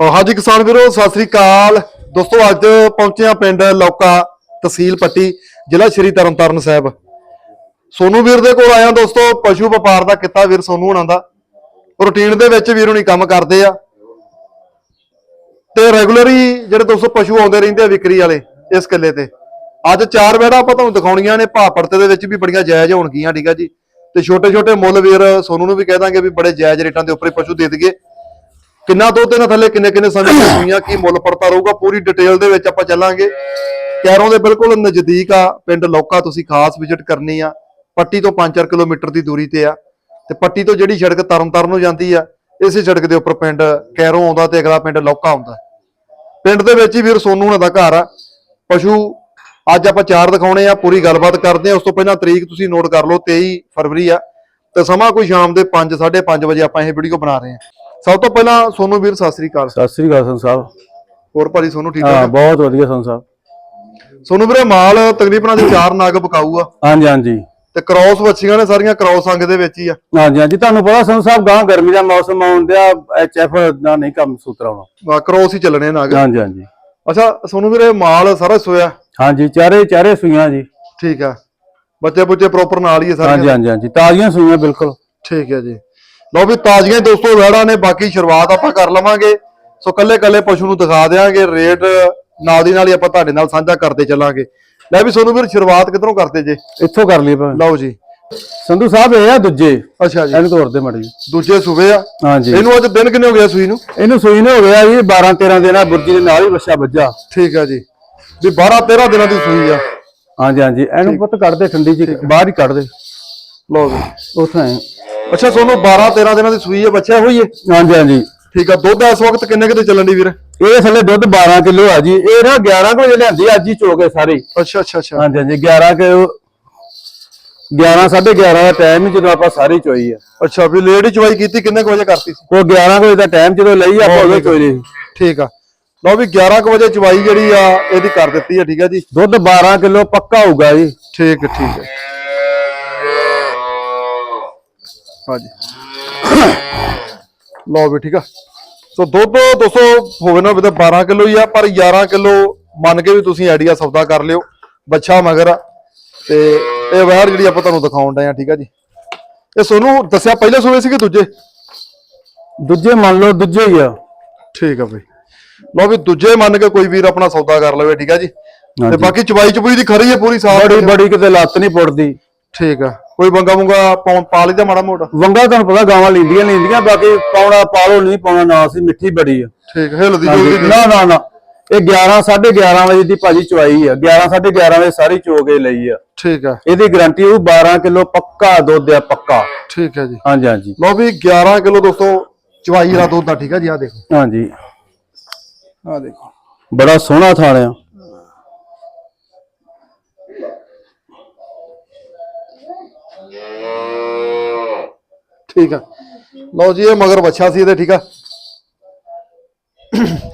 ਹਾਂਜੀ ਕਿਸਾਨ ਵੀਰੋ, ਸਤਿ ਸ੍ਰੀ ਅਕਾਲ। ਦੋਸਤੋ, ਅੱਜ ਪਹੁੰਚੇ ਆ ਪਿੰਡ ਲੌਕਾ ਤਹਿਸੀਲ ਪੱਟੀ, ਜ਼ਿਲ੍ਹਾ ਸ਼੍ਰੀ ਤਰਨਤਾਰਨ ਸਾਹਿਬ। ਸੋਨੂ ਵੀਰ ਦੇ ਕੋਲ ਆਇਆ ਦੋਸਤੋ, ਪਸ਼ੂ ਵਪਾਰ ਦਾ ਕਿੱਤਾ ਵੀਰ ਸੋਨੂ ਹੁਣਾਂ ਦਾ। ਰੂਟੀਨ ਦੇ ਵਿੱਚ ਵੀਰ ਹੁਣੀ ਕੰਮ ਕਰਦੇ ਆ। ਤੇ ਰੈਗੂਲਰੀ ਜਿਹੜੇ ਦੋਸਤੋ ਪਸ਼ੂ ਆਉਂਦੇ ਰਹਿੰਦੇ ਆ ਵਿਕਰੀ ਵਾਲੇ, ਇਸ ਕਿੱਲੇ ਤੇ। ਅੱਜ ਚਾਰ ਵੇੜਾ ਆਪਾਂ ਤੁਹਾਨੂੰ ਦਿਖਾਉਣੀਆਂ ਨੇ ਭਾਪੜਤੇ ਦੇ ਵਿੱਚ ਵੀ ਬੜੀਆਂ ਜਾਇਜ਼ ਹੋਣਗੀਆਂ, ਠੀਕ ਆ ਜੀ। ਤੇ ਛੋਟੇ ਛੋਟੇ ਮੁੱਲ ਵੀਰ ਸੋਨੂ ਨੂੰ ਵੀ ਕਹਿ ਦਾਂਗੇ ਵੀ ਬੜੇ ਜਾਇਜ਼ ਰੇਟਾਂ ਦੇ ਉੱਪਰ ਪਸ਼ੂ ਦੇ ਦਈਏ। ਕਿੰਨਾ ਦੁੱਧ ਇਹਨਾਂ ਥੱਲੇ ਕਿੰਨੇ ਕਿੰਨੇ ਦੀਆਂ ਸੂਈਆਂ ਕੀ ਮੁੱਲ ਪੜਤਾ ਰਹੂਗਾ ਪੂਰੀ ਡਿਟੇਲ ਦੇ ਵਿੱਚ ਆਪਾਂ ਚੱਲਾਂਗੇ। ਕੈਰੋਂ ਦੇ ਬਿਲਕੁਲ ਨਜ਼ਦੀਕ ਆ ਪਿੰਡ ਲੌਕਾ ਤੁਸੀਂ ਖਾਸ ਵਿਜ਼ਿਟ ਕਰਨੀ ਆ। ਪੱਟੀ ਤੋਂ 5-4 ਕਿਲੋਮੀਟਰ ਦੀ ਦੂਰੀ ਤੇ ਆ। ਤੇ ਪੱਟੀ ਤੋਂ ਜਿਹੜੀ ਸੜਕ ਤਰਨਤਾਰਨ ਨੂੰ ਜਾਂਦੀ ਆ ਇਸੇ ਸੜਕ ਦੇ ਉੱਪਰ ਪਿੰਡ ਕੈਰੋਂ ਆਉਂਦਾ ਤੇ ਅਗਲਾ ਪਿੰਡ ਲੌਕਾ ਆਉਂਦਾ। ਪਿੰਡ ਦੇ ਵਿੱਚ ਹੀ ਵੀਰ ਸੋਨੂ ਹੁਣਾਂ ਦਾ ਘਰ ਆ। ਪਸ਼ੂ ਅੱਜ ਆਪਾਂ ਚਾਰ ਦਿਖਾਉਣੇ ਆ ਪੂਰੀ ਗੱਲਬਾਤ ਕਰਦੇ ਆ। ਉਸ ਤੋਂ ਪਹਿਲਾਂ ਤਰੀਕ ਤੁਸੀਂ ਨੋਟ ਕਰ ਲਓ 23 ਫਰਵਰੀ ਆ। ਤੇ ਸਮਾਂ ਕੋਈ ਸ਼ਾਮ ਦੇ 5 5:30 ਵਜੇ ਆਪਾਂ ਇਹ ਵੀਡੀਓ ਬਣਾ ਰਹੇ ਆ। ਸਭ ਤੋਂ ਪਹਿਲਾਂ ਸੋਨੂ ਵੀਰ ਸਤਿ ਸ੍ਰੀ ਅਕਾਲ ਸਤਿ ਸ੍ਰੀ ਅਕਾਲ ਸੰਤ ਸਾਹਿਬ। ਹੋਰ ਭਾਜੀ ਸੋਨੂ ਠੀਕ ਹਾਂ ਠਾਕ ਬਹੁਤ ਵਧੀਆ ਸੰਤ ਸਾਹਿਬ। ਸੋਨੂ ਵੀਰੇ ਮਾਲ ਤਕਰੀਬਨ ਅੱਜ ਚਾਰ ਨਗ ਬਕਾਊ ਆ ਹਾਂਜੀ ਹਾਂਜੀ। ਤੇ ਕ੍ਰਾਸ ਵੱਛੀਆਂ ਨੇ ਸਾਰੀਆਂ ਕ੍ਰਾਸ ਅੰਗ ਦੇ ਵਿੱਚ ਹੀ ਆ। ਹਾਂਜੀ ਹਾਂਜੀ। ਤੁਹਾਨੂੰ ਪਤਾ ਸੰਤ ਸਾਹਿਬ ਗਾਂ ਗਰਮੀ ਦਾ ਮੌਸਮ ਆਉਂਦਿਆ ਐਚਐਫ ਦਾ ਨਹੀਂ ਕੰਮ ਸੂਤਰ ਆਉਣਾ। ਕ੍ਰਾਸ ਹੀ ਚੱਲਣੇ ਨਗ। ਹਾਂਜੀ ਹਾਂਜੀ। ਅੱਛਾ ਸੋਨੂ ਵੀਰੇ ਮਾਲ ਸਾਰਾ ਸੋਇਆ? ਹਾਂਜੀ ਚਾਰੇ ਚਾਰੇ ਸੂਈਆਂ ਜੀ। ਠੀਕ ਆ। ਬੱਚੇ ਬੁੱਚੇ ਪ੍ਰੋਪਰ ਨਾਲ ਹੀ ਆ ਹਾਂਜੀ ਸਾਰੇ ਹਾਂਜੀ ਹਾਂਜੀ। ਤਾਜ਼ੀਆਂ ਸੂਈਆਂ ਬਿਲਕੁਲ। ਠੀਕ ਹੈ ਜੀ। ਲਓ ਵੀ ਤਾਜ਼ੀਆਂ ਦੋਸਤੋ ਵੈੜਾਂ ਨੇ ਬਾਕੀ ਸ਼ੁਰੂਆਤ ਆਪਾਂ ਕਰ ਲਵਾਂਗੇ। ਸੋ ਕੱਲੇ ਕੱਲੇ ਪਸ਼ੂ ਨੂੰ ਦਿਖਾ ਦੇਾਂਗੇ ਰੇਟ ਨਾਲ ਦੀ ਨਾਲ ਹੀ ਆਪਾਂ ਤੁਹਾਡੇ ਨਾਲ ਸਾਂਝਾ ਕਰਦੇ ਚੱਲਾਂਗੇ। ਲੈ ਵੀ ਸੋਨੂੰ ਵੀਰ ਸ਼ੁਰੂਆਤ ਕਿੱਧਰੋਂ ਕਰਦੇ ਜੇ? ਇੱਥੋਂ ਕਰ ਲਈ ਭਾਵੇਂ। ਲਓ ਜੀ। ਸੰਧੂ ਸਾਹਿਬ ਇਹ ਆ ਦੂਜੇ। ਅੱਛਾ ਜੀ। ਇਹਨੂੰ ਤੋੜਦੇ ਮੜੀ ਦੂਜੇ ਸੂਬੇ ਆ। ਹਾਂਜੀ। ਇਹਨੂੰ ਅੱਜ ਦਿਨ ਕਿੰਨੇ ਹੋ ਗਿਆ ਸੂਈ ਨੂੰ? ਇਹਨੂੰ ਸੂਈ ਨੇ ਹੋ ਗਿਆ ਜੀ 12 13 ਦਿਨਾਂ ਬੁਰਜੀ ਦੇ ਨਾਲ ਹੀ ਬੱਚਾ ਵੱਜਾ। ਠੀਕ ਆ ਜੀ। ਵੀ 12 13 ਦਿਨਾਂ ਦੀ ਸੂਈ ਆ। ਹਾਂਜੀ ਹਾਂਜੀ। ਇਹਨੂੰ ਪੁੱਤ ਕੱਢਦੇ ਠੰਡੀ ਜੀ ਬਾਹਰ ਹੀ ਕੱਢਦੇ ਲਓ ਵੀ ਉੱਥੇ ਆਏ। ਅੱਛਾ ਸੋਨੂੰ 12 13 ਦਿਨਾਂ ਦੀ ਸੂਈ ਆ ਬੱਚਾ ਹੋਈ ਏ ਹਾਂਜੀ ਹਾਂਜੀ। ਠੀਕ ਆ ਦੁੱਧ ਇਸ ਵਕਤ ਕਿੰਨੇ ਕਿਤੇ ਚੱਲਣ ਦੀ ਵੀਰ? ਇਹ ਥੱਲੇ ਦੁੱਧ 12 ਕਿਲੋ ਆ ਜੀ। ਇਹ ਨਾ 11 ਕੁ ਵਜੇ ਲਿਆਂਦੀ ਅੱਜ ਹੀ ਚੋਗੇ ਸਾਰੇ। ਅੱਛਾ ਅੱਛਾ ਅੱਛਾ। ਹਾਂਜੀ ਹਾਂਜੀ 11 ਕਿਲੋ 11 11:30 ਦਾ ਟਾਈਮ ਜਦੋਂ ਆਪਾਂ ਸਾਰੀ ਚੋਈ ਆ ਅੱਛਾ ਵੀ ਲੇਟ ਹੀ ਚਵਾਈ ਕੀਤੀ ਕਿੰਨੇ ਕੁ ਵਜੇ ਕਰਤੀ ਸੀ? ਉਹ 11 ਕੁ ਵਜੇ ਦਾ ਟਾਈਮ ਜਦੋਂ ਲਈ ਆਪਾਂ ਉਦੋਂ ਚੋਈ ਲਈ। ਠੀਕ ਆ। ਲਓ ਵੀ 11 ਕੁ ਵਜੇ ਚਵਾਈ ਜਿਹੜੀ ਆ ਇਹਦੀ ਕਰ ਦਿੱਤੀ ਆ ਠੀਕ ਆ ਜੀ? ਦੁੱਧ 12 ਕਿਲੋ ਪੱਕਾ ਹੋਊਗਾ ਜੀ। ਠੀਕ ਹੈ ਠੀਕ ਹੈ। ਹਾਂਜੀ। ਲਓ ਵੀ ਠੀਕ ਆ। ਸੋ ਦੁੱਧ ਦੋਸਤੋ ਹੋਵੇ ਨਾ ਵੀ ਤਾਂ 12 ਕਿਲੋ ਹੀ ਆ ਪਰ 11 ਕਿਲੋ ਮੰਨ ਕੇ ਵੀ ਤੁਸੀਂ ਆਈਡੀਆ ਸੌਦਾ ਕਰ ਲਿਓ ਬੱਚਾ ਮਗਰ ਤੇ ਇਹ ਵੈਰ ਜਿਹੜੀ ਆਪਾਂ ਤੁਹਾਨੂੰ ਦਿਖਾਉਣ ਡਏ ਆ ਠੀਕ ਆ ਜੀ। ਇਹ ਸੋਨੂੰ ਦੱਸਿਆ ਪਹਿਲੇ ਸੂਏ ਸੀ ਕਿ ਦੂਜੇ? ਦੂਜੇ ਮੰਨ ਲਓ ਦੂਜੇ ਹੀ ਆ। ਠੀਕ ਆ ਬਈ। ਲਓ ਵੀ ਦੂਜੇ ਮੰਨ ਕੇ ਕੋਈ ਵੀਰ ਆਪਣਾ ਸੌਦਾ ਕਰ ਲਵੇ ਠੀਕ ਆ ਜੀ। ਤੇ। ਬਾਕੀ ਚਵਾਈ ਚਪੂਈ ਦੀ ਖਰੀ ਹੈ ਪੂਰੀ ਸਾਫ਼ ਬੜੀ ਬੜੀ ਕਿਤੇ ਲੱਤ ਨਹੀਂ ਪੁੱਟਦੀ। ਠੀਕ ਆ। ਕੋਈ ਬੰਗਾ ਮੁੰਗਾ ਪਾਉਣ ਪਾ ਲਈਦਾ ਮਾੜਾ ਮੋਟਾ? ਵੰਗਾ ਤੁਹਾਨੂੰ ਪਤਾ ਗਾਵਾਂ ਲੈਂਦੀਆਂ ਲੈਂਦੀਆਂ ਬਾਕੀ ਪਾਉਣਾ ਪਾਲੋ ਨਹੀਂ ਪਾਉਣਾ ਨਾ ਸੀ ਮਿੱਠੀ ਬੜੀ ਆ। ਠੀਕ ਹਿਲਦੀ ਜੁਲਦੀ ਨਾ ਨਾ ਨਾ। ਇਹ 11 11:30 ਵਜੇ ਦੀ ਭਾਜੀ ਚਵਾਈ ਆ। 11 11:30 ਵਜੇ ਸਾਰੀ ਚੋ ਕੇ ਲਈ ਆ। ਠੀਕ ਆ। ਇਹਦੀ ਗਾਰੰਟੀ ਉਹ 12 ਕਿਲੋ ਪੱਕਾ ਦੁੱਧ ਆ ਪੱਕਾ। ਠੀਕ ਹੈ ਜੀ। ਹਾਂਜੀ ਹਾਂਜੀ। ਲਓ ਵੀ 11 ਕਿਲੋ ਦੋਸਤੋ ਚਵਾਈ ਵਾਲਾ ਦੁੱਧ ਆ ਠੀਕ ਆ ਜੀ ਆ ਦੇਖੋ। ਹਾਂਜੀ। ਆ ਦੇਖੋ। ਬੜਾ ਸੋਹਣਾ ਥਾਲ ਆ। ਠੀਕ ਆ। ਲਓ ਜੀ ਇਹ ਮਗਰ ਬੱਚਾ ਸੀ ਇਹਦੇ ਠੀਕ ਆ।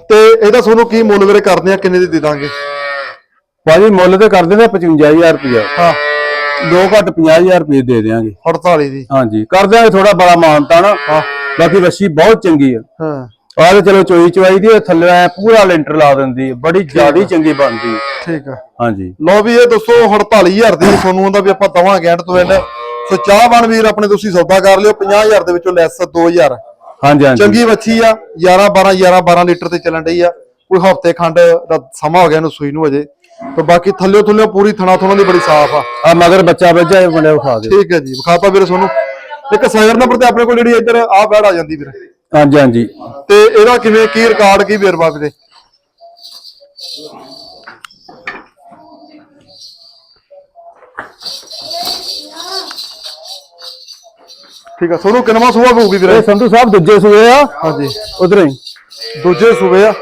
ਤੇ ਇਹਦਾ ਤੁਹਾਨੂੰ ਕੀ ਮੁੱਲ ਵੀਰੇ ਕਰਦੇ ਆ ਕਿੰਨੇ ਦੀ ਦੇ ਦਾਂਗੇ? ਭਾਜੀ ਮੁੱਲ ਤੇ ਕਰ ਦਿੰਦੇ 55000 ਰੁਪਇਆ ਹਾਂ। ਦੋ ਘੱਟ 50000 ਰੁਪਏ ਦੇ ਦੇਾਂਗੇ 48 ਦੀ। ਹਾਂਜੀ। ਕਰ ਦਿਆਂਗੇ ਥੋੜਾ ਬੜਾ ਮਾਨਤਾ ਨਾ। ਹਾਂ। ਬਾਕੀ ਵੱਛੀ ਬਹੁਤ ਚੰਗੀ ਆ। ਹਾਂ। ਆਹ ਤੇ ਚਲੋ ਚੋਈ ਚਵਾਈ ਦੀ ਥੱਲੇ ਐਂ ਪੂਰਾ ਲੈਂਟਰ ਲਾ ਦਿੰਦੀ ਹੈ ਬੜੀ ਜ਼ਿਆਦੀ ਚੰਗੀ ਬਣਦੀ ਹੈ। ਠੀਕ ਆ। ਹਾਂਜੀ। ਲਓ ਵੀ ਇਹ ਦੱਸੋ 48000 ਦੀ ਤੁਹਾਨੂੰ ਹੁੰਦਾ ਵੀ ਆਪਾਂ ਦਵਾਂਗੇ ਐਂਡ ਤੋਂ ਐਂਡ ਸੋ ਚਾਹ ਬਣ ਵੀਰ ਆਪਣੇ ਤੁਸੀਂ ਸੌਦਾ ਕਰ ਲਿਓ 50000 ਦੇ ਵਿੱਚੋਂ ਲੈਸ 2000 ਹਾਂਜੀ ਹਾਂਜੀ। ਚੰਗੀ ਵੱਛੀ ਆ 11 12 11 12 ਲੀਟਰ ਤੇ ਚੱਲਣ ਡਈ ਆ। ਕੋਈ ਹਫ਼ਤੇ ਖੰਡ ਦਾ ਸਮਾਂ ਹੋ ਗਿਆ ਇਹਨੂੰ ਸੂਈ ਨੂੰ ਅਜੇ। ਤੇ ਬਾਕੀ ਥੱਲੇ ਥੱਲੇ ਪੂਰੀ ਥਣਾ ਥਣਾ ਦੀ ਬੜੀ ਸਾਫ਼ ਆ। ਆ ਮਗਰ ਬੱਚਾ ਬੱਜਾ ਇਹ ਮੁੰਡੇ ਉਠਾ ਦਿਓ। ਠੀਕ ਹੈ ਜੀ ਵਿਖਾਤਾ ਵੀਰੇ ਤੁਹਾਨੂੰ ਇੱਕ ਸਾਈਡ ਨੰਬਰ ਤੇ ਆਪਣੇ ਕੋਲ ਜਿਹੜੀ ਇੱਧਰ ਆ ਬੈੜ ਆ ਜਾਂਦੀ ਵੀਰੇ। ਹਾਂਜੀ ਹਾਂਜੀ। ਤੇ ਇਹਦਾ ਕਿਵੇਂ ਕੀ ਰਿਕਾਰਡ ਕੀ ਵੇਰਵਾ ਵੀਰੇ ਠੀਕ ਆ ਤੁਹਾਨੂੰ ਕਿੰਨਵਾਂ ਸੂਆ ਪਊਗੀ ਵੀਰੇ? ਇਹ ਸੰਧੂ ਸਾਹਿਬ ਦੂਜੇ ਸੂਏ ਆ। ਹਾਂਜੀ। ਉਧਰ ਹੀ। ਦੂਜੇ ਸੂਬੇ ਆ?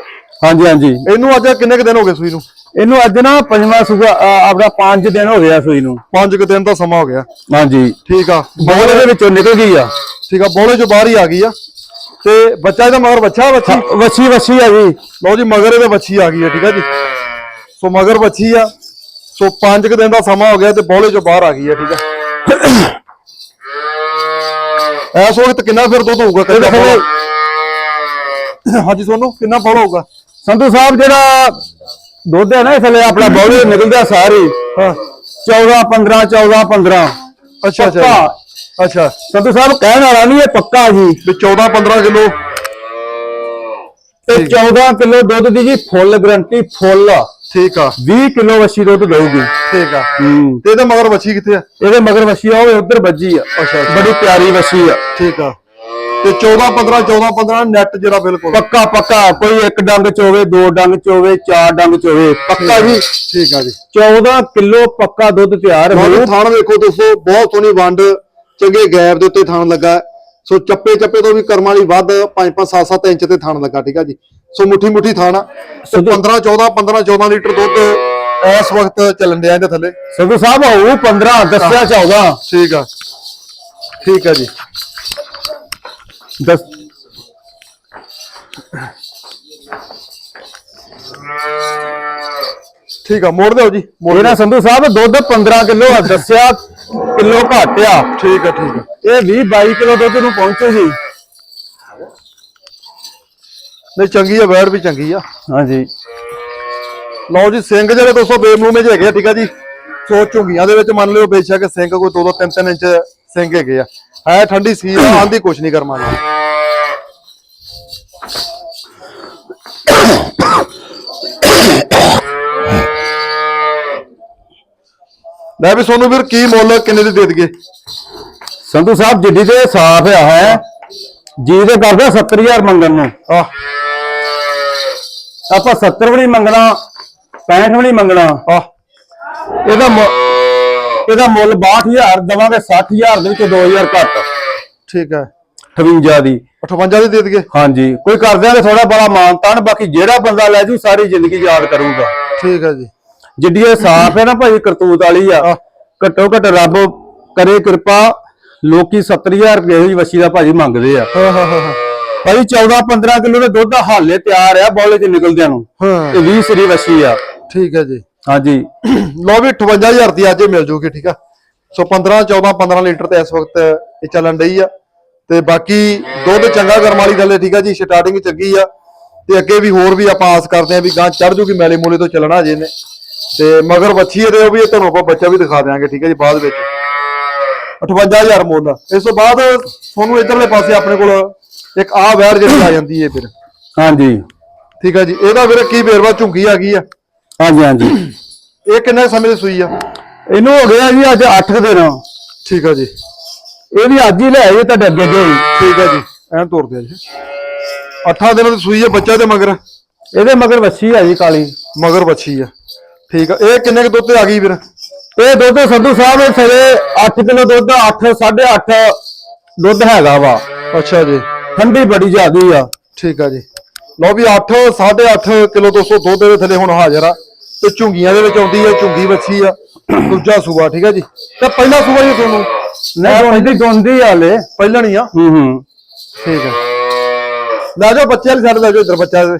ਹਾਂਜੀ ਹਾਂਜੀ। ਇਹਨੂੰ ਅੱਜ ਕਿੰਨੇ ਕੁ ਦਿਨ ਹੋ ਗਏ ਸੂਈ ਨੂੰ? ਇਹਨੂੰ ਅੱਜ ਨਾ ਪੰਜਵਾਂ ਸੂਆ ਆਪਣਾ 5 ਦਿਨ ਹੋ ਗਿਆ ਸੂਈ ਨੂੰ। ਪੰਜ ਕੁ ਦਿਨ ਦਾ ਸਮਾਂ ਹੋ ਗਿਆ। ਹਾਂਜੀ। ਠੀਕ ਆ। ਬੋਲੇ ਦੇ ਵਿੱਚੋਂ ਨਿਕਲ ਗਈ ਆ। ਠੀਕ ਆ ਬੋਲੇ ਚੋਂ ਬਾਹਰ ਹੀ ਆ ਗਈ ਆ। ਤੇ ਬੱਚਾ ਇਹਦਾ ਮਗਰ ਬੱਚਾ ਬੱਚੀ ਵੱਛੀ ਵੱਛੀ ਆ ਜੀ। ਲਓ ਜੀ ਮਗਰ ਇਹਦੇ ਬੱਚੀ ਆ ਗਈ ਆ ਠੀਕ ਆ ਜੀ। ਸੋ ਮਗਰ ਬੱਚੀ ਆ। ਸੋ ਪੰਜ ਕੁ ਦਿਨ ਦਾ ਸਮਾਂ ਹੋ ਗਿਆ ਤੇ ਬੋਲੇ ਚੋਂ ਬਾਹਰ ਆ ਗਈ ਆ ਠੀਕ ਆ। ਇਸ ਵਕਤ ਕਿੰਨਾ ਫਿਰ ਦੁੱਧ ਹੋਊਗਾ ਕਿੰਨਾ ਥੱਲੇ ਹਾਂਜੀ ਸੋਨੂੰ ਕਿੰਨਾ ਫਲ ਹੋਊਗਾ? ਸੰਧੂ ਸਾਹਿਬ ਜਿਹੜਾ ਦੁੱਧ ਹੈ ਨਾ ਇਸ ਵੇਲੇ ਆਪਣਾ ਬੌਲੇ ਨਿਕਲਦਾ ਸਾਰੇ। ਹਾਂ। 14 15 14 15 ਅੱਛਾ ਅੱਛਾ। ਪੱਕਾ। ਅੱਛਾ। ਸੰਧੂ ਸਾਹਿਬ ਕਹਿਣ ਵਾਲਾ ਨਹੀਂ ਇਹ ਪੱਕਾ ਜੀ। ਵੀ 14 15 ਕਿਲੋ। ਤੇ 14 ਕਿਲੋ ਦੁੱਧ ਦੀ ਜੀ ਫੁੱਲ ਗਰੰਟੀ ਫੁੱਲ। ਠੀਕ ਆ। 20 ਕਿਲੋ ਵੱਛੀ ਦੁੱਧ ਦਊਗੀ। ਠੀਕ ਆ। ਹੂੰ। ਤੇ ਇਹਦੇ ਮਗਰ ਬੱਚੀ ਕਿੱਥੇ ਆ? ਇਹਦੇ ਮਗਰ ਵੱਛੀ ਆ ਉਹ ਉਧਰ ਵੱਜੀ ਆ। ਅੱਛਾ। ਬੜੀ ਪਿਆਰੀ ਵੱਛੀ ਆ। ਠੀਕ ਆ। ਤੇ 14 15 14 15 ਨੈਟ ਜਿਹੜਾ ਬਿਲਕੁਲ। ਪੱਕਾ ਪੱਕਾ। ਕੋਈ ਇੱਕ ਡੰਗ ਚ ਹੋਵੇ ਦੋ ਡੰਗ ਚ ਹੋਵੇ ਚਾਰ ਡੰਗ ਚ ਹੋਵੇ ਪੱਕਾ ਜੀ। ਠੀਕ ਆ ਜੀ। 14 ਕਿਲੋ ਪੱਕਾ ਦੁੱਧ ਤਿਆਰ ਹੋਊ। ਥਾਣ ਵੇਖੋ ਦੋਸਤੋ ਬਹੁਤ ਸੋਹਣੀ ਵੰਡ ਚੰਗੇ ਗੈਪ ਦੇ ਉੱਤੇ ਥਾਣ ਲੱਗਾ। ਸੋ ਚੱਪੇ ਚੱਪੇ ਤੋਂ ਵੀ ਕਰਮ ਵਾਲੀ ਵੱਧ 5 5 7 7 ਇੰਚ ਤੇ ਥਾਣ ਲੱਗਾ ਠੀਕ ਆ ਜੀ। ਸੋ ਮੁੱਠੀ ਮੁੱਠੀ ਥਾਣ ਤੇ 15 14 15 14 ਲੀਟਰ ਦੁੱਧ ਇਸ ਵਕਤ ਚੱਲਣ ਡਿਆ ਇਹਦੇ ਥੱਲੇ। ਸੰਧੂ ਸਾਹਿਬ ਹੋਊ 15 ਦੱਸਿਆ 14 ਠੀਕ ਆ। ਠੀਕ ਆ ਜੀ। ਦਸ ਠੀਕ ਆ ਮੋੜ ਦਿਓ ਜੀ ਮੇਰਾ ਸੰਧੂ ਸਾਹਿਬ ਦੁੱਧ 15 ਕਿਲੋ ਆ ਦੱਸਿਆ ਕਿਲੋ ਘੱਟ ਆ। ਠੀਕ ਆ ਠੀਕ ਆ। ਇਹ 20 22 ਕਿਲੋ ਦੁੱਧ ਨੂੰ ਪਹੁੰਚੇ ਸੀ। ਨਹੀਂ ਚੰਗੀ ਆ ਵੈੜ ਵੀ ਚੰਗੀ ਆ। ਹਾਂਜੀ। ਲਓ ਜੀ ਸਿੰਘ ਜਿਹੜੇ ਦੋਸਤੋ ਬੇਮਲੂਮੇ ਜਿਹੇ ਹੈਗੇ ਆ ਠੀਕ ਆ ਜੀ ਸੋ ਝੁੰਗੀਆਂ ਦੇ ਵਿੱਚ ਮੰਨ ਲਿਓ ਬੇਸ਼ੱਕ ਸਿੰਘ ਕੋਈ 2-2 3-3 ਇੰਚ ਸਿੰਘ ਹੈਗੇ ਆ। ਹੈ ਠੰਡੀ ਸੀ ਆਂਦੀ ਕੁਛ ਨਹੀਂ ਕਰਮਾ ਨਾਲ। ਲੈ ਵੀ ਸੋਨੂੰ ਵੀਰ ਕੀ ਮੁੱਲ ਕਿੰਨੇ ਦੀ ਦੇ ਦਈਏ? ਸੰਧੂ ਸਾਹਿਬ ਜਿੱਡੀ ਤੇ ਸਾਫ਼ ਆ ਹੈ। ਜੀ ਦੇ ਕਰਦਾ 70000 ਮੰਗਣ ਨੂੰ। ਆਹ। ਆਪਾਂ 70 ਵੀ ਨਹੀਂ ਮੰਗਣਾ 65 ਵੀ ਨਹੀਂ ਮੰਗਣਾ। ਇਹਦਾ ਇਹਦਾ ਮੁੱਲ 62000 ਦਵਾਂਗੇ 60000 ਦੇ ਵਿੱਚ 2000 ਘੱਟ। ਠੀਕ ਹੈ। 58 ਦੀ। 58 ਦੀ ਦੇ ਦਈਏ। ਹਾਂਜੀ। ਕੋਈ ਕਰ ਦਿਆਂਗੇ ਥੋੜਾ ਬੜਾ ਮਾਨਤਾਨ ਬਾਕੀ ਜਿਹੜਾ ਬੰਦਾ ਲੈ ਜੂ ਸਾਰੀ ਜ਼ਿੰਦਗੀ ਯਾਦ ਕਰੂਗਾ। ਠੀਕ ਹੈ ਜੀ। ਜਿੱਡੀ ਇਹ ਸਾਫ਼ ਹੈ ਨਾ ਭਾਈ ਕਰਤੂਤ ਵਾਲੀ ਆ। ਘੱਟੋ ਘੱਟ ਰੱਬ ਕਰੇ ਕਿਰਪਾ ਲੋਕੀ 70000 ਰੁਪਏ ਦੀ ਵਸੀ ਦਾ ਭਾਜੀ ਮੰਗਦੇ ਆ। ਹਾਂ ਹਾਂ ਹਾਂ। ਭਾਈ 14 15 ਕਿਲੋ ਦੇ ਦੁੱਧ ਦਾ ਹਾਲੇ ਤਿਆਰ ਆ ਬੌਲੇ ਚ ਨਿਕਲਦਿਆਂ ਨੂੰ। ਹਾਂ। ਤੇ 20 ਸਰੀ ਵਸੀ ਆ। ਠੀਕ ਹੈ ਜੀ। ਹਾਂਜੀ। ਲਓ ਵੀ 58000 ਦੀ ਅੱਜ ਮਿਲ ਜੂਗੀ ਠੀਕ ਆ? ਸੋ 15 14 15 ਲੀਟਰ ਤੇ ਇਸ ਵਕਤ ਇਹ ਚੱਲਣ ਡਈ ਆ। ਤੇ ਬਾਕੀ ਦੁੱਧ ਚੰਗਾ ਕਰਮ ਵਾਲੀ ਗੱਲ ਹੈ ਠੀਕ ਆ ਜੀ? ਸਟਾਰਟਿੰਗ ਚੰਗੀ ਆ। ਤੇ ਅੱਗੇ ਵੀ ਹੋਰ ਵੀ ਆਪਾਂ ਆਸ ਕਰਦੇ ਆ ਵੀ ਗਾਂ ਚੜ ਜੂਗੀ ਮੈਲੇ ਮੂਲੇ ਤੋਂ ਚੱਲਣਾ ਜੇ ਨੇ ਤੇ ਮਗਰ ਬੱਚੀ ਇਹਦੇ ਉਹ ਵੀ ਤੁਹਾਨੂੰ ਆਪਾਂ ਬੱਚਾ ਵੀ ਦਿਖਾ ਦਿਆਂਗੇ ਠੀਕ ਹੈ ਜੀ ਬਾਅਦ ਵਿੱਚ। 58000 ਮੁੱਲ ਆ। ਇਸ ਤੋਂ ਬਾਅਦ ਤੁਹਾਨੂੰ ਇਧਰਲੇ ਪਾਸੇ ਆਪਣੇ ਕੋਲ ਇੱਕ ਆਹ ਵੈਰ ਜਿਹੜੀ ਆ ਜਾਂਦੀ ਹੈ ਫਿਰ। ਹਾਂਜੀ। ਠੀਕ ਆ ਜੀ ਇਹਦਾ ਵੀਰੇ ਕੀ ਬੇਰਵਾ ਝੁੰਗੀ ਆ ਗਈ ਆ? ਹਾਂਜੀ ਹਾਂਜੀ। ਇਹ ਕਿੰਨੇ ਸਮੇਂ ਦੀ ਸੂਈ ਆ? ਇਹਨੂੰ ਹੋ ਗਿਆ ਜੀ ਅੱਜ 8 ਦਿਨ। ਠੀਕ ਆ ਜੀ। ਇਹ ਵੀ ਅੱਜ ਹੀ ਲੈ ਆਏ ਤੁਹਾਡੇ ਅੱਗੇ ਅੱਗੇ। ਠੀਕ ਆ ਜੀ ਐਂ ਤੋਰਦੇ ਆ ਜੀ। ਅੱਠਾਂ ਦਿਨਾਂ ਦੀ ਸੂਈ ਆ ਬੱਚਾ ਤੇ ਮਗਰ? ਇਹਦੇ ਮਗਰ ਵੱਛੀ ਆ ਜੀ ਕਾਲੀ। ਮਗਰ ਬੱਚੀ ਆ। ਠੀਕ ਆ ਇਹ ਕਿੰਨੇ ਕੁ ਦੁੱਧ ਤੇ ਆ ਗਈ ਵੀਰ ਇਹ ਦੁੱਧ ਸੰਧੂ ਸਾਹਿਬ ਇਹ ਸਵੇਰੇ 8 ਕਿਲੋ ਦੁੱਧ 8 8.5 ਦੁੱਧ ਹੈਗਾ ਵਾ। ਅੱਛਾ ਜੀ। ਠੰਡੀ ਬੜੀ ਜ਼ਿਆਦੀ ਆ। ਠੀਕ ਆ ਜੀ। ਲਓ ਵੀ 8 8.5 ਕਿਲੋ 200 ਦੁੱਧ ਦੇ ਥੱਲੇ ਹੁਣ ਹਾਜ਼ਰ ਆ। ਤੇ ਝੁੰਗੀਆਂ ਦੇ ਵਿੱਚ ਆਉਂਦੀ ਆ ਝੁੰਗੀ ਬੱਚੀ ਆ। ਦੂਜਾ ਸੂਆ ਠੀਕ ਆ ਜੀ। ਤੇ ਪਹਿਲਾ ਸੂਆ ਜੀ ਤੁਹਾਨੂੰ? ਨਹੀਂ ਦੋਂਦੀ ਦੋਂਦੀ ਹਾਲੇ। ਪਹਿਲਾਂ ਨਹੀਂ ਆ? ਹੂੰ ਹੂੰ। ਠੀਕ ਆ। ਲੈ ਜਾਓ ਬੱਚੇ ਵਾਲੀ ਛੱਡ ਲੈ ਜਾਓ ਇੱਧਰ ਬੱਚਾ ਦੇ।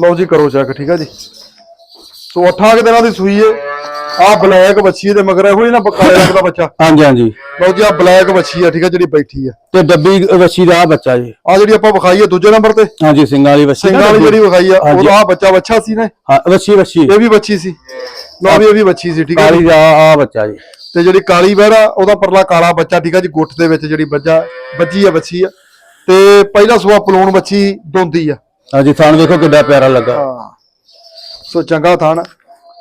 ਲਓ ਜੀ ਕਰੋ ਚੈੱਕ ਠੀਕ ਆ ਜੀ। ਸੋ 8 ਕਿ ਦਿਨਾਂ ਦੀ ਸੂਈ ਏ। ਆ ਬਲੈਕ ਬੱਚੀ ਦੇ ਮਗਰ ਇਹੋ ਹੀ ਨਾ ਕਾਲੇ ਰੰਗ ਦਾ ਬੱਚਾ। ਹਾਂਜੀ ਹਾਂਜੀ। ਲਓ ਜੀ ਆ ਬਲੈਕ ਬੱਚੀ ਆ ਠੀਕ ਆ ਜਿਹੜੀ ਬੈਠੀ ਆ। ਤੇ ਡੱਬੀ ਵੱਛੀ ਦਾ ਆਹ ਬੱਚਾ ਜੀ। ਆ ਜਿਹੜੀ ਆਪਾਂ ਵਿਖਾਈ ਆ ਦੂਜੇ ਨੰਬਰ ਤੇ। ਹਾਂਜੀ ਸਿੰਘਾਂ ਵਾਲੀ ਵੱਛੀ ਸਿੰਘਾਂ ਵਾਲੀ ਜਿਹੜੀ ਵਿਖਾਈ ਆ ਹਾਂਜੀ। ਉਹਦਾ ਆ ਬੱਚਾ ਬੱਚਾ ਸੀ ਨਾ। ਹਾਂ ਵੱਛੀ ਵੱਛੀ। ਇਹ ਵੀ ਬੱਚੀ ਸੀ। ਲਓ ਵੀ ਇਹ ਵੀ ਬੱਚੀ ਸੀ ਠੀਕ ਆ। ਕਾਲੀ ਦਾ ਆ ਬੱਚਾ ਜੀ। ਤੇ ਜਿਹੜੀ ਕਾਲੀ ਆ ਉਹਦਾ ਪਰਲਾ ਕਾਲਾ ਬੱਚਾ ਠੀਕ ਆ ਜੀ ਗੁੱਟ ਦੇ ਵਿੱਚ ਜਿਹੜੀ ਬੱਜਾ ਬੱਜੀ ਆ ਬੱਚੀ ਆ। ਤੇ ਪਹਿਲਾ ਸੂਆ ਪਲੂਣ ਬੱਚੀ ਦੋਂਦੀ ਆ। ਹਾਂਜੀ ਥਾਣ ਵੇਖੋ ਕਿੱਡਾ ਪਿਆਰਾ ਲੱਗਾ। ਹਾਂ। ਸੋ ਚੰਗਾ ਥਾਣ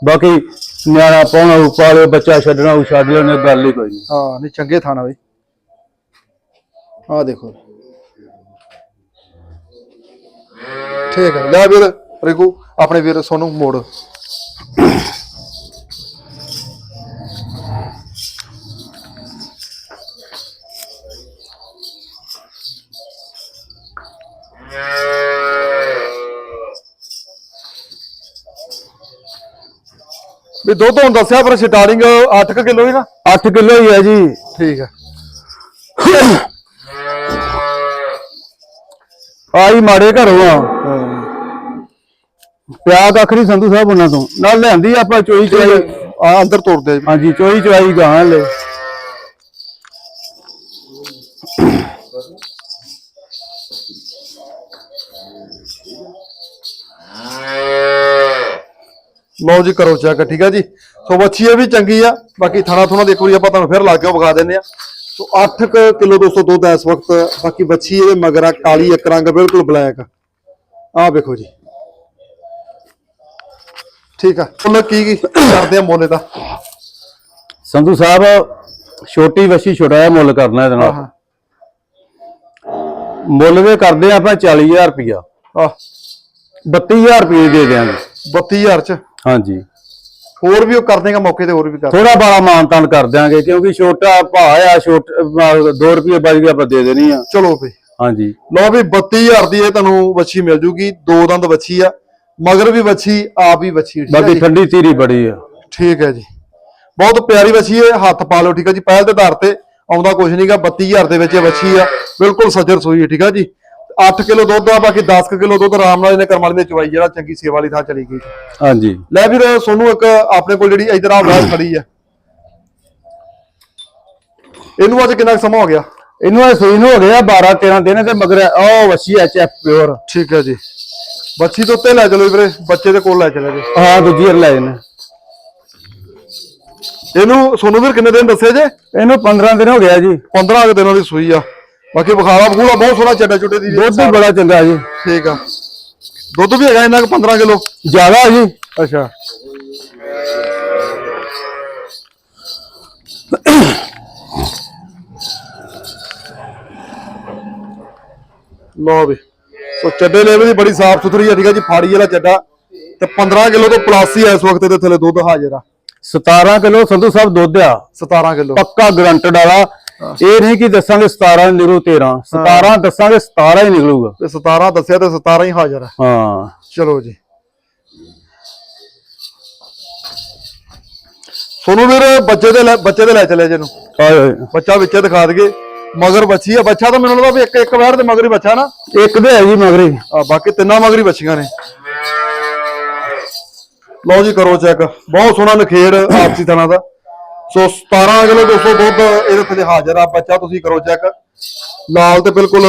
ਬਾਕੀ ਨਿਆਣਾ ਪਾਉਣਾ ਉਪਾਲੇ ਬੱਚਾ ਛੱਡਣਾ ਉਹ ਛੱਡ ਲੈਣੇ ਗੱਲ ਹੀ ਕੋਈ ਨਹੀਂ ਹਾਂ, ਨਹੀਂ ਚੰਗੇ ਥਾਣ ਆ ਬਈ। ਆ ਦੇਖੋ। ਠੀਕ ਹੈ ਲੈ ਵੀਰ, ਰਿਕੂ, ਆਪਣੇ ਵੀਰ ਸੋਨੂੰ ਮੋੜ। ਵੀ ਦੁੱਧ ਹੁਣ ਦੱਸਿਆ ਪਰ ਸਟਾਰਟਿੰਗ 8 ਕਿਲੋ ਹੀ ਨਾ? 8 ਕਿਲੋ ਹੀ ਹੈ ਜੀ। ਠੀਕ ਹੈ। ਆਈ ਮਾੜੇ ਘਰੋਂ ਆ। ਪਿਆ ਕੱਖ ਨਹੀਂ ਸੰਧੂ ਸਾਹਿਬ ਉਹਨਾਂ ਤੋਂ। ਨਾਲ ਲਿਆਂਦੀ ਆਪਾਂ ਚੋਈ ਚੋਈ। ਆ ਅੰਦਰ ਤੋੜਦੇ ਆ ਹਾਂਜੀ ਚੋਈ ਚਵਾਈ ਗਾਂ ਲੈ। ਲਓ ਜੀ ਕਰੋ ਚੈੱਕ ਠੀਕ ਆ ਜੀ? ਸੋ ਵੱਛੀ ਇਹ ਵੀ ਚੰਗੀ ਆ। ਬਾਕੀ ਥਣਾ ਥੁਣਾ ਦੇ ਇੱਕ ਵਾਰੀ ਆਪਾਂ ਤੁਹਾਨੂੰ ਫਿਰ ਲਾ ਕੇ ਵਿਖਾ ਦਿੰਦੇ ਆ। ਸੋ 8 ਕਿਲੋ 200 ਦੁੱਧ ਇਸ ਵਕਤ। ਬਾਕੀ ਵੱਛੀ ਇਹਦੇ ਮਗਰ ਕਾਲੀ ਇੱਕ ਰੰਗ ਬਿਲਕੁਲ ਬਲੈਕ ਆ ਵੇਖੋ ਜੀ। ਠੀਕ ਆ। ਮੁੱਲ ਕੀ ਕੀ ਕਰਦੇ ਆ ਮੁੱਲ ਦਾ ਸੰਧੂ ਸਾਹਿਬ ਛੋਟੀ ਵਸ਼ੀ ਛੋਟਾ ਜਿਹਾ ਮੁੱਲ ਕਰਨਾ ਇਹਦੇ ਨਾਲ। ਮੁੱਲ ਦੇ ਕਰਦੇ ਆ ਆਪਾਂ 40000 ਰੁਪਇਆ ਆ 32000 ਰੁਪਏ ਦੇ ਦਿਆਂਗੇ। 32000 ਚ। ਹਾਂਜੀ। ਹੋਰ ਵੀ ਉਹ ਕਰ ਦੇਗਾ ਮੌਕੇ ਤੇ ਹੋਰ ਵੀ ਕਰ ਥੋੜਾ ਬਾਲਾ ਮਾਨਤਾਨ ਕਰ ਦਿਆਂਗੇ ਕਿਉਂਕਿ ਛੋਟਾ ਭਾਅ ਆ ਛੋਟ 2 ਰੁਪਏ ਗਿਆ ਆਪਾਂ ਦੇ ਦੇਣੀ ਆ। ਚਲੋ ਬਈ ਹਾਂਜੀ। ਲਓ ਵੀ 32000 ਦੀ ਇਹ ਤੁਹਾਨੂੰ ਵੱਛੀ ਮਿਲ ਜੂਗੀ। ਦੋ ਦੰਦ ਵੱਛੀ ਆ। ਮਗਰ ਵੀ ਵੱਛੀ ਆਪ ਹੀ ਵੱਛੀ ਬਾਕੀ ਠੰਡੀ ਧੀਰੀ ਬੜੀ ਆ। ਠੀਕ ਹੈ ਜੀ। ਬਹੁਤ ਪਿਆਰੀ ਵੱਛੀ ਹੈ ਹੱਥ ਪਾ ਲਓ ਠੀਕ ਹੈ ਜੀ? ਪਹਿਲ ਦੇ ਆਧਾਰ ਤੇ ਆਉਂਦਾ ਕੁਝ ਨਹੀਂਗਾ 32000 ਦੇ ਵਿੱਚ ਇਹ ਵੱਛੀ ਆ। ਬਿਲਕੁਲ ਸੱਜਰ ਸੋਈ ਹੈ ਠੀਕ ਆ ਜੀ? 8 ਕਿਲੋ ਦੁੱਧ ਆ ਬਾਕੀ 10 ਕਿਲੋ ਦੁੱਧ ਆਰਾਮ ਨਾਲ ਇਹਨੇ ਕਰਮ ਵਾਲੀ ਨੇ ਚਵਾਈ ਜਿਹੜਾ ਚੰਗੀ ਸੇਵਾ ਵਾਲੀ ਥਾਂ ਚਲੀ ਗਈ। ਹਾਂਜੀ। ਲੈ ਵੀਰ ਸੋਨੂੰ ਇੱਕ ਆਪਣੇ ਕੋਲ ਜਿਹੜੀ ਇਧਰ ਆ ਵੈਲ ਖੜੀ ਆ। ਇਹਨੂੰ ਅੱਜ ਕਿੰਨਾ ਸਮਾਂ ਹੋ ਗਿਆ? ਇਹਨੂੰ ਇਹ ਸੂਈ ਨੂੰ ਹੋ ਗਿਆ 12 13 ਦਿਨ ਤੇ ਮਗਰ ਉਹ ਵਸੀ ਐਚ ਐਫ ਪਿਓਰ। ਠੀਕ ਹੈ ਜੀ। ਬੱਚੀ ਦੇ ਉੱਤੇ ਲੈ ਚਲੋ ਵੀਰੇ ਬੱਚੇ ਦੇ ਕੋਲ ਲੈ ਚਲੇ ਜੀ। ਹਾਂ ਦੂਜੀ ਵਾਰ ਲੈ ਜਨੇ ਇਹਨੂੰ ਸੋਨੂੰ ਵੀਰ ਕਿੰਨੇ ਦਿਨ ਦੱਸੇ ਜੇ? ਇਹਨੂੰ 15 ਦਿਨ ਹੋ ਗਿਆ ਜੀ। 15 ਕੁ ਦਿਨਾਂ ਦੀ ਸੂਈ ਆ। ਬਾਕੀ ਬੁਖਾਰਾ ਬਖੂਰਾ ਬਹੁਤ ਸੋਹਣਾ ਚੱਡਾ ਚੁੱਟੇ ਦੀ ਦੁੱਧ ਵੀ ਬੜਾ ਚੰਗਾ ਜੀ। ਠੀਕ ਆ। ਦੁੱਧ ਵੀ ਹੈਗਾ ਇੰਨਾ ਕੁ 15 ਕਿਲੋ। ਜ਼ਿਆਦਾ ਜੀ। ਅੱਛਾ। ਲੋ ਵੀ। ਸੋ ਚੱਡੇ ਲੈਵਲ ਦੀ ਬੜੀ ਸਾਫ਼ ਸੁਥਰੀ ਆ ਠੀਕ ਆ ਜੀ ਫਾੜੀ ਵਾਲਾ ਚੱਡਾ ਤੇ 15 ਕਿਲੋ ਤੋਂ ਪਲੱਸ ਹੀ ਆ ਇਸ ਵਕਤ ਦੇ ਥੱਲੇ ਦੁੱਧ ਹਾਜ਼ਰ ਆ 17 ਕਿਲੋ ਸੰਧੂ ਸਾਹਿਬ ਦੁੱਧ ਆ। 17 ਕਿਲੋ। ਪੱਕਾ ਗਰੰਟਡ ਵਾਲਾ ਇਹ ਨਹੀਂ ਕਿ ਦੱਸਾਂਗੇ 17 ਨਿਕਲੂ 13 17 ਦੱਸਾਂਗੇ 17 ਹੀ ਨਿਕਲੂਗਾ। ਤੇ 17 ਦੱਸਿਆ ਤੇ 17 ਹੀ ਹਾਜ਼ਰ ਆ ਹਾਂ। ਚਲੋ ਜੀ। ਸੋਨੂੰ ਵੀਰ ਬੱਚੇ ਦੇ ਬੱਚੇ ਦੇ ਲੈ ਚਲੇ ਜੇ ਨੂੰ। ਬੱਚਾ ਵਿੱਚੇ ਦਿਖਾ ਦਈਏ। ਮਗਰ ਬੱਚੀ ਆ। ਬੱਚਾ ਤਾਂ ਮੈਨੂੰ ਲੱਗਦਾ ਵੀ ਇੱਕ ਇੱਕ ਵੈਰ ਦੇ ਮਗਰ ਹੀ ਬੱਚਾ ਨਾ। ਇੱਕ ਦੇ ਹੈ ਜੀ ਮਗਰੇ ਆ ਬਾਕੀ ਤਿੰਨਾਂ ਮਗਰ ਹੀ ਬੱਚੀਆਂ ਨੇ। ਲਓ ਜੀ ਕਰੋ ਚੈੱਕ। ਬਹੁਤ ਸੋਹਣਾ ਨਖੇੜ ਆਪਸੀ ਥਣਾ ਦਾ। ਸੋ 17 ਕਿਲੋ 200 ਦੁੱਧ ਇਹਦੇ ਥੱਲੇ ਹਾਜ਼ਰ ਆ। ਬੱਚਾ ਤੁਸੀਂ ਕਰੋ ਚੈੱਕ ਲਾਲ ਤੇ ਬਿਲਕੁਲ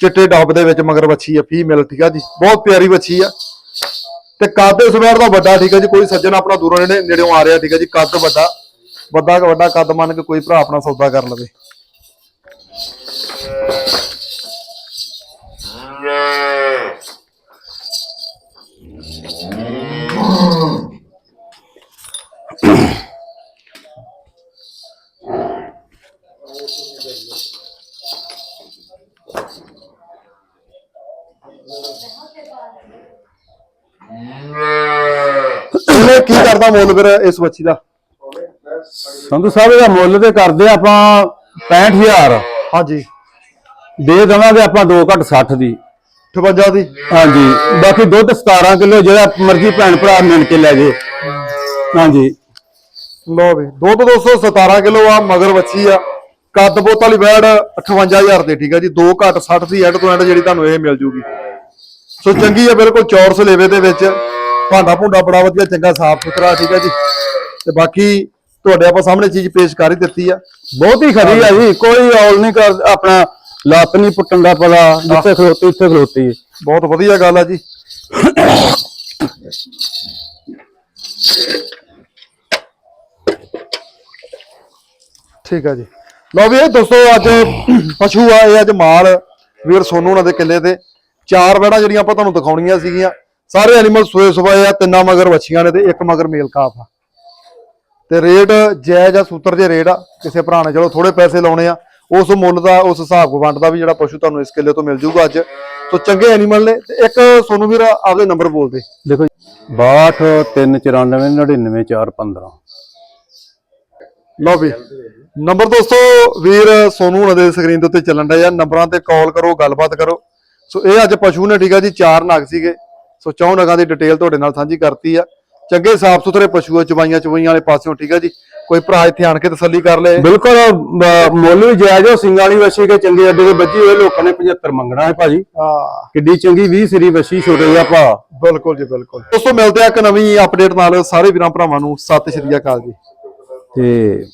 ਚਿੱਟੇ ਡੱਬ ਦੇ ਵਿੱਚ ਮਗਰ ਵੱਛੀ ਆ ਫੀਮੇਲ ਠੀਕ ਆ ਜੀ। ਬਹੁਤ ਪਿਆਰੀ ਵੱਛੀ ਆ। ਤੇ ਕੱਦ ਇਸ ਵਾਰ ਦਾ ਵੱਡਾ ਠੀਕ ਹੈ ਜੀ। ਕੋਈ ਸੱਜਣ ਆਪਣਾ ਦੂਰੋਂ ਨੇੜੇ ਨੇੜਿਓਂ ਆ ਰਿਹਾ ਠੀਕ ਹੈ ਜੀ। ਕੱਦ ਵੱਡਾ। ਵੱਡਾ ਵੱਡਾ ਕੱਦ ਮੰਨ ਕੇ ਕੋਈ ਭਰਾ ਆਪਣਾ ਸੌਦਾ ਕਰ ਲਵੇ। ਇਹਨੇ ਕੀ ਕਰਦਾ ਮੁੱਲ ਫਿਰ ਇਸ ਬੱਚੀ ਦਾ? ਸੰਧੂ ਸਾਹਿਬ ਇਹਦਾ ਮੁੱਲ ਤੇ ਕਰਦੇ ਆਪਾਂ 65000 ਹਾਂਜੀ। ਦੇ ਦੇਵਾਂਗੇ ਆਪਾਂ 2 ਘੱਟ 60 ਦੀ। 58 ਦੀ? ਹਾਂਜੀ। ਬਾਕੀ ਦੁੱਧ 17 ਕਿਲੋ ਜਿਹੜਾ ਮਰਜ਼ੀ ਭੈਣ ਭਰਾ ਮਿਲ ਕੇ ਲੈ ਜੇ। ਹਾਂਜੀ। ਲੋ ਵੀ ਦੁੱਧ 217 ਕਿਲੋ ਆ ਮਗਰ ਬੱਚੀ ਆ। ਕੱਦ ਬੋਤ ਵਾਲੀ ਬੈੜ 58000 ਦੇ ਠੀਕ ਆ ਜੀ। 2 ਘੱਟ 60 ਦੀ ਐਡ ਤੋਂ ਐਡ ਜਿਹੜੀ ਤੁਹਾਨੂੰ ਇਹ ਮਿਲ ਜੂਗੀ। ਸੋ ਚੰਗੀ ਹੈ ਬਿਲਕੁਲ ਚੌਰਸ ਲੇਵੇ ਦੇ ਵਿੱਚ। ਭਾਂਡਾ ਭੁੰਡਾ ਬੜਾ ਵਧੀਆ, ਚੰਗਾ ਸਾਫ਼ ਸੁਥਰਾ, ਠੀਕ ਹੈ ਜੀ। ਤੇ ਬਾਕੀ ਤੁਹਾਡੇ ਆਪਾਂ ਸਾਹਮਣੇ ਚੀਜ਼ ਪੇਸ਼ ਕਰ ਹੀ ਦਿੱਤੀ ਆ। ਬਹੁਤ ਹੀ ਖਰੀ ਆ ਜੀ, ਕੋਈ ਔਲ ਨਹੀਂ ਕਰ, ਆਪਣਾ ਲੱਤ ਨਹੀਂ ਪੁੱਟਣ ਦਾ ਪਤਾ, ਜਿੱਥੇ ਖਲੋਤੀ, ਉੱਥੇ ਖਲੋਤੀ। ਬਹੁਤ ਵਧੀਆ ਗੱਲ ਆ ਜੀ। ਠੀਕ ਆ ਜੀ। ਲਓ ਵੀ ਇਹ ਦੋਸਤੋ, ਅੱਜ ਪਸ਼ੂ ਆ, ਇਹ ਅੱਜ ਮਾਲ, ਵੀਰ ਸੋਨੂ ਉਹਨਾਂ ਦੇ ਕਿੱਲੇ ਤੇ। ਚਾਰ ਵੜਾ ਜਿਹੜੀਆਂ ਆਪਾਂ ਤੁਹਾਨੂੰ ਦਿਖਾਉਣੀਆਂ ਸੀਗੀਆਂ ਸਾਰੇ ਐਨੀਮਲ ਸੋਏ ਸੁਬਾਏ ਆ ਤਿੰਨਾਂ ਮਗਰ ਵੱਛੀਆਂ ਨੇ ਤੇ ਇੱਕ ਮਗਰ ਮੇਲ ਕਾਫ ਆ। ਤੇ ਰੇਟ ਜਾਇਜ਼ ਆ ਸੂਤਰ ਜੇ ਰੇਟ ਆ ਕਿਸੇ ਭਰਾ ਨੇ ਚਲੋ ਥੋੜੇ ਪੈਸੇ ਲਾਉਣੇ ਆ ਉਸ ਮੁੱਲ ਦਾ ਉਸ ਹਿਸਾਬ ਵੰਡ ਦਾ ਵੀ ਜਿਹੜਾ ਪਸ਼ੂ ਤੁਹਾਨੂੰ ਇਸ ਕਿੱਲੇ ਤੋਂ ਮਿਲ ਜੂਗਾ ਅੱਜ। ਸੋ ਚੰਗੇ ਐਨੀਮਲ ਨੇ ਤੇ ਇੱਕ ਸੋਨੂੰ ਵੀਰ ਆਪਦੇ ਨੰਬਰ ਬੋਲ ਦੇ। ਦੇਖੋ 62 394 99 415 ਲਓ ਵੀ ਨੰਬਰ ਦੋਸਤੋ ਵੀਰ ਸੋਨੂੰ ਉਹਨਾਂ ਦੇ ਸਕਰੀਨ ਦੇ ਉੱਤੇ ਚੱਲਣ ਡਿਆ ਨੰਬਰਾਂ ਤੇ ਕਾਲ ਕਰੋ ਗੱਲਬਾਤ ਕਰੋ। ਸੋ ਇਹ ਅੱਜ ਪਸ਼ੂ ਨੇ ਠੀਕ ਆ ਜੀ ਚਾਰ ਨਗ ਸੀਗੇ। ਸੋ ਚੌਂ ਨਗਾਂ ਦੀ ਡਿਟੇਲ ਤੁਹਾਡੇ ਨਾਲ ਸਾਂਝੀ ਕਰਤੀ ਆ। ਚੰਗੇ ਸਾਫ਼ ਸੁਥਰੇ ਪਸ਼ੂ ਆ ਚਵਾਈਆਂ ਚਵਾਈਆਂ ਵਾਲੇ ਪਾਸਿਓਂ ਠੀਕ ਆ ਜੀ। ਕੋਈ ਭਰਾ ਇੱਥੇ ਆਣ ਕੇ ਤਸੱਲੀ ਕਰ ਲੇ। ਬਿਲਕੁਲ ਮੁੱਲ ਵੀ ਜਾਇਜ਼ ਹੋ ਸਿੰਘਾਂ ਵਾਲੀ ਵਸ਼ੀ ਕੇ ਚੰਗੇ ਅੱਡੇ ਦੇ ਬੱਜੀ ਹੋਏ ਲੋਕਾਂ ਨੇ 75 ਮੰਗਣਾ ਹੈ ਭਾਜੀ। ਹਾਂ। ਕਿੱਡੀ ਚੰਗੀ 20 ਸਰੀ ਵਸ਼ੀ ਛੋਟੇ ਜਿਹਾ ਭਾ। ਬਿਲਕੁਲ ਜੀ ਬਿਲਕੁਲ। ਦੋਸਤੋ ਮਿਲਦੇ ਆ ਇੱਕ ਨਵੀਂ ਅਪਡੇਟ ਨਾਲ। ਸਾਰੇ ਵੀਰਾਂ ਭਰਾਵਾਂ ਨੂੰ ਸਤਿ ਸ਼੍ਰੀ ਅਕਾਲ ਜੀ। ਤੇ